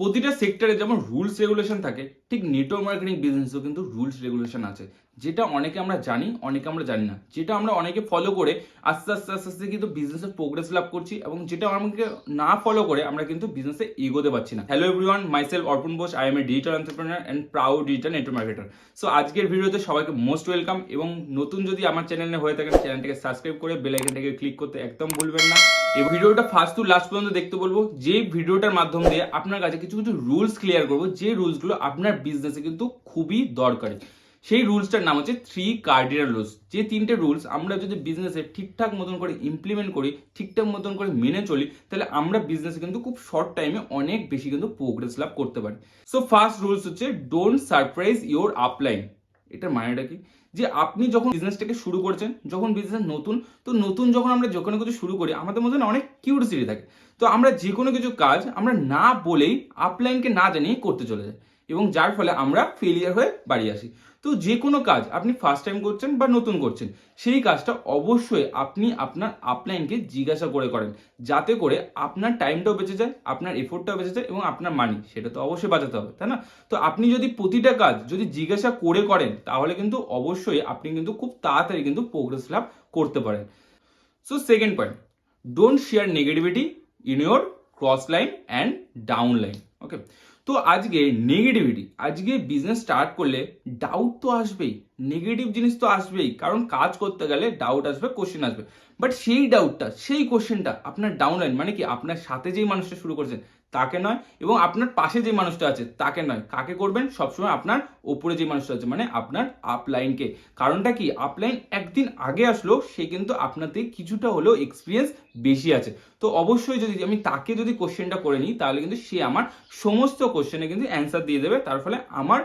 প্রতিটা সেক্টরে যেমন রুলস রেগুলেশন থাকে, ঠিক নেটওয়ার্ক মার্কেটিং বিজনেসেও কিন্তু রুলস রেগুলেশন আছে। যেটা অনেকে আমরা জানি, অনেকে আমরা জানি না। যেটা আমরা অনেকে ফলো করে, আস্তে আস্তে আস্তে আস্তে কিন্তু বিজনেসের প্রোগ্রেস লাভ করছি এবং যেটা আমাকে না ফলো করে, আমরা কিন্তু বিজনেসে এগোতে পারছি না। Hello everyone myself Arpan Bose I am a digital entrepreneur and proud digital network marketer so আজকের ভিডিওতে সবাইকে মোস্ট ওয়েলকাম এবং নতুন যদি আমার চ্যানেলে হয়ে থাকেন চ্যানেলটাকে সাবস্ক্রাইব করে বেল আইকনটাকে ক্লিক করতে একদম ভুলবেন না। এই ভিডিওটা ফার্স্ট টু লাস্ট পর্যন্ত দেখতে বলব যে ভিডিওটার মাধ্যম দিয়ে আপনার কাছে কিছু কিছু কিছু রুলস ক্লিয়ার করব। যে রুলসগুলো আপনার বিজনেসে কিন্তু খুবই দরকারি। সেই রুলসটার নাম হচ্ছে থ্রি কার্ডিনাল রুলস যে তিনটে রুলস আমরা যদি বিজনেসে ঠিকঠাক মতন করে ইমপ্লিমেন্ট করি, ঠিকঠাক মতন করে মেনে চলি, তাহলে আমরা বিজনেসে কিন্তু খুব শর্ট টাইমে অনেক বেশি কিন্তু প্রোগ্রেস লাভ করতে পারি। সো ফার্স্ট রুলস হচ্ছে ডোন্ট সারপ্রাইজ ইওর আপলাইন এটার মানেটা কি? যে আপনি যখন বিজনেসটাকে শুরু করছেন, যখন বিজনেস নতুন, তো নতুন যখন আমরা যে কোনো কিছু শুরু করি, আমাদের মধ্যে অনেক কিউরিয়াসিটি থাকে। তো আমরা যে কোনো কিছু কাজ আমরা না বলেই আপলাইনকে না জানিয়ে করতে চলে যাই। এবং যার ফলে আমরা ফেলিয়ার হয়ে বাড়ি আসি। তো যে কোনো কাজ আপনি ফার্স্ট টাইম করছেন বা নতুন করছেন, সেই কাজটা অবশ্যই আপনি আপনার আপলাইনকে জিজ্ঞাসা করে করেন। যাতে করে আপনার টাইমটাও বেঁচে যায়, আপনার এফোর্টটাও বেঁচে যায় এবং আপনার মানি সেটা তো অবশ্যই বাঁচাতে হবে, তাই না? তো আপনি যদি প্রতিটা কাজ যদি জিজ্ঞাসা করে করেন, তাহলে কিন্তু অবশ্যই আপনি কিন্তু খুব তাড়াতাড়ি কিন্তু প্রোগ্রেস লাভ করতে পারেন। So second point don't share negativity in your cross line and down line okay তো আজকে নেগেটিভিটি আজকে বিজনেস স্টার্ট করলে ডাউট তো আসবেই নেগেটিভ জিনিস তো আসবেই, কারণ কাজ করতে গেলে ডাউট আসবে কোশ্চেন আসবে। বাট সেই ডাউটটা সেই কোশ্চেনটা আপনার ডাউনলাইন মানে কি আপনার সাথে যেই মানুষটা শুরু করছেন তাকে নয়, এবং আপনার পাশে যে মানুষটা আছে তাকে নয়। কাকে করবেন? সবসময় আপনার ওপরে যে মানুষটা আছে মানে আপনার আপলাইনকে কারণটা কি? আপলাইন একদিন আগে আসলো, সে কিন্তু আপনার থেকে কিছুটা হলেও এক্সপিরিয়েন্স বেশি আছে। তো অবশ্যই যদি আমি তাকে যদি কোশ্চেনটা করে নিই, তাহলে কিন্তু সে আমার সমস্ত কোশ্চেনে কিন্তু অ্যান্সার দিয়ে দেবে। তার ফলে আমার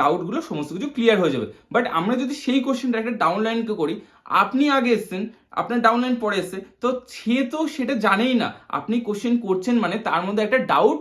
ডাউটগুলো সমস্ত কিছু ক্লিয়ার হয়ে যাবে। বাট আমরা যদি সেই কোশ্চেনটা একটা ডাউনলাইনকে করি, আপনি আগে এসছেন, আপনার ডাউনলাইন পরে এসছে, তো সে তো সেটা জানেই না। আপনি কোশ্চেন করছেন মানে তার মধ্যে একটা ডাউট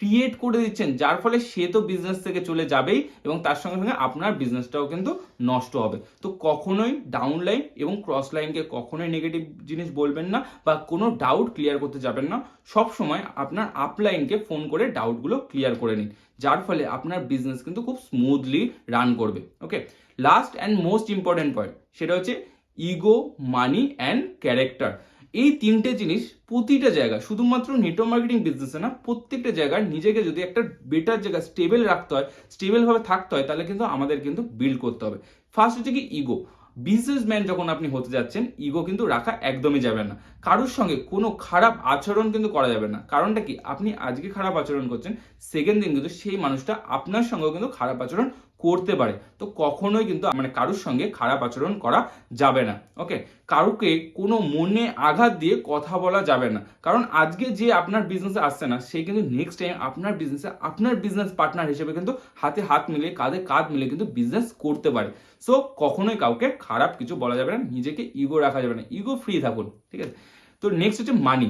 ক্রিয়েট করে দিচ্ছেন, যার ফলে সে তো বিজনেস থেকে চলে যাবেই এবং তার সঙ্গে সঙ্গে আপনার বিজনেসটাও কিন্তু নষ্ট হবে। তো কখনোই ডাউন লাইন এবং ক্রস লাইনকে কখনোই নেগেটিভ জিনিস বলবেন না বা কোনো ডাউট ক্লিয়ার করতে যাবেন না। সব সময় আপনার আপলাইনকে ফোন করে ডাউটগুলো ক্লিয়ার করে নিন, যার ফলে আপনার বিজনেস কিন্তু খুব স্মুথলি রান করবে okay last and most important point সেটা হচ্ছে ইগো মানি অ্যান্ড ক্যারেক্টার এই তিনটে জিনিস প্রতিটা জায়গা শুধুমাত্র নেটওয়ার্ক মার্কেটিং বিজনেসে না, প্রত্যেকটা জায়গায় নিজেকে যদি একটা বেটার জায়গা স্টেবল রাখতে হয় স্টেবলভাবে থাকতে হয়, তাহলে কিন্তু আমাদের কিন্তু বিল্ড করতে হবে। ফার্স্ট হচ্ছে কি ইগো বিজনেসম্যান যখন আপনি হতে যাচ্ছেন ইগো কিন্তু রাখা একদমই যাবে না। কারোর সঙ্গে কোনো খারাপ আচরণ কিন্তু করা যাবে না। কারণটা কি? আপনি আজকে খারাপ আচরণ করছেন সেকেন্ড দিন কিন্তু সেই মানুষটা আপনার সঙ্গেও কিন্তু খারাপ আচরণ করতে পারে, তো কখনোই কিন্তু মানে কারোর সঙ্গে খারাপ আচরণ করা যাবে না ওকে কারোকে কোনো মনে আঘাত দিয়ে কথা বলা যাবে না, কারণ আজকে যে আপনার বিজনেসে আসছে না, সে কিন্তু নেক্সট টাইম আপনার বিজনেসে আপনার বিজনেস পার্টনার হিসেবে কিন্তু হাতে হাত মিলিয়ে, কাঁধে কাঁধ মিলে কিন্তু বিজনেস করতে পারে সো কখনোই কাউকে খারাপ কিছু বলা যাবে না, নিজেকে ইগো রাখা যাবে না ইগো ফ্রি থাকুন, ঠিক আছে? তো নেক্সট হচ্ছে মানি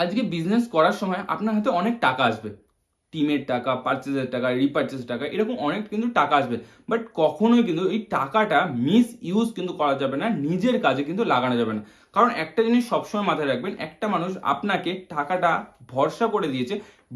আজকে বিজনেস করার সময় আপনার হাতে অনেক টাকা আসবে টিমের টাকা পার্চেসের টাকা রিপার্চেসের টাকা, এরকম অনেক কিন্তু টাকা আসবে। বাট কখনোই কিন্তু এই টাকাটা মিস ইউজ কিন্তু করা যাবে না, নিজের কাজে কিন্তু লাগানো যাবে না। কারণ একটা জিনিস সবসময় মাথায় রাখবেন, একটা মানুষ আপনাকে টাকাটা ভরসা করে দিয়েছে,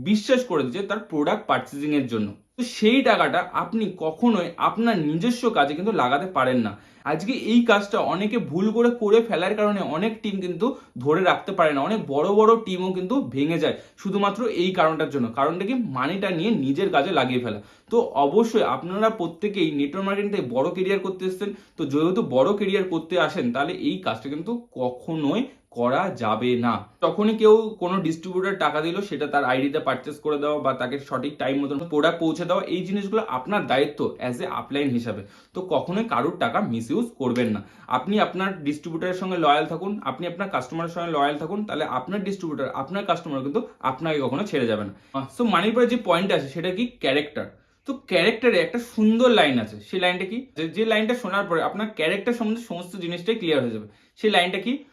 বিশ্বাস করে দিয়েছে তার প্রোডাক্ট পার্চেসিং এর জন্য। তো সেই টাকাটা আপনি কখনোই আপনার নিজস্ব কাজে কিন্তু লাগাতে পারেন না। আজকে এই কাজটা অনেকে ভুল করে করে ফেলার কারণে অনেক টিম কিন্তু ধরে রাখতে পারে না। অনেক বড় বড় টিমও কিন্তু ভেঙে যায় শুধুমাত্র এই কারণটার জন্য। কারণটা কি? মানিটা নিয়ে নিজের কাজে লাগিয়ে ফেলা। তো অবশ্যই আপনারা প্রত্যেকেই নেটওয়ার্ক মার্কেটিং থেকে বড় কেরিয়ার করতে এসেছেন। তো যেহেতু বড় কেরিয়ার করতে আসেন, তাহলে এই কাজটা কিন্তু কখনোই করা যাবে না। তখনই কেউ কোনো ডিস্ট্রিবিউটার টাকা দিল, সেটা তার আইডিতে পারচেস করে দেওয়া বা তাকে সঠিক টাইম মতন প্রোডাক্ট পৌঁছে দেওয়া, এই জিনিসগুলো আপনার দায়িত্ব অ্যাজ এ আপলাইন হিসাবে। তো কখনোই কারোর টাকা মিস ইউজ করবেন না। আপনি আপনার ডিস্ট্রিবিউটারের সঙ্গে লয়াল থাকুন, আপনি আপনার কাস্টমারের সঙ্গে লয়াল থাকুন, তাহলে আপনার ডিস্ট্রিবিউটার আপনার কাস্টমার কিন্তু আপনাকে কখনো ছেড়ে যাবে না। সো মানির পরে যে পয়েন্ট আছে, সেটা কি ক্যারেক্টার তো ক্যারেক্টারে একটা সুন্দর লাইন আছে। সেই লাইনটা কি? যে- যে লাইনটা শোনার পরে আপনার ক্যারেক্টার সম্বন্ধে সমস্ত জিনিসটাই ক্লিয়ার হয়ে যাবে। সেই লাইনটা কি?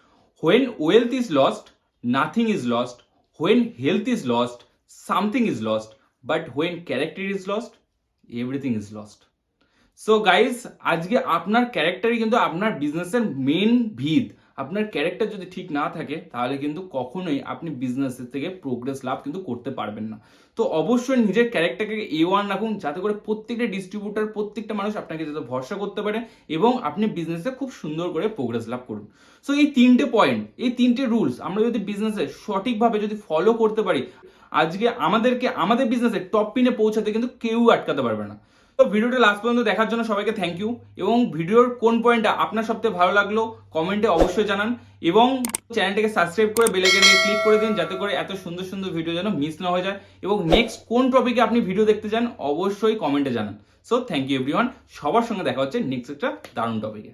When wealth is lost nothing is lost when health is lost something is lost but when character is lost everything is lost so guys আজকে আপনার ক্যারেক্টারই কিন্তু আপনার বিজনেসের মেন ভিত। আপনার ক্যারেক্টার যদি ঠিক না থাকে, তাহলে কিন্তু কখনোই আপনি বিজনেসের থেকে প্রোগ্রেস লাভ কিন্তু করতে পারবেন না। তো অবশ্যই নিজের ক্যারেক্টারকে এ ওয়ান রাখুন, যাতে করে প্রত্যেকটা ডিস্ট্রিবিউটার প্রত্যেকটা মানুষ আপনাকে যাতে ভরসা করতে পারে এবং আপনি বিজনেসে খুব সুন্দর করে প্রোগ্রেস লাভ করুন। সো এই তিনটে পয়েন্ট এই তিনটে রুলস আমরা যদি বিজনেসে সঠিকভাবে যদি ফলো করতে পারি, আজকে আমাদেরকে, আমাদের বিজনেসে টপ পিনে পৌঁছাতে কিন্তু কেউ আটকাতে পারবে না। ভিডিওটা লাস্ট পর্যন্ত দেখার জন্য সবাইকে থ্যাংক ইউ এবং ভিডিওর কোন পয়েন্টটা আপনার সবথেকে ভালো লাগল কমেন্টে অবশ্যই জানান। এবং চ্যানেলটাকে সাবস্ক্রাইব করে বেলাইকনে ক্লিক করে দিন, যাতে করে এত সুন্দর সুন্দর ভিডিও যেন মিস না হয়ে যায়। এবং নেক্সট কোন টপিকে আপনি ভিডিও দেখতে চান, অবশ্যই কমেন্টে জানান। সো থ্যাংক ইউ এভরিওয়ান সবার সঙ্গে দেখা হচ্ছে নেক্সট একটা দারুণ টপিকে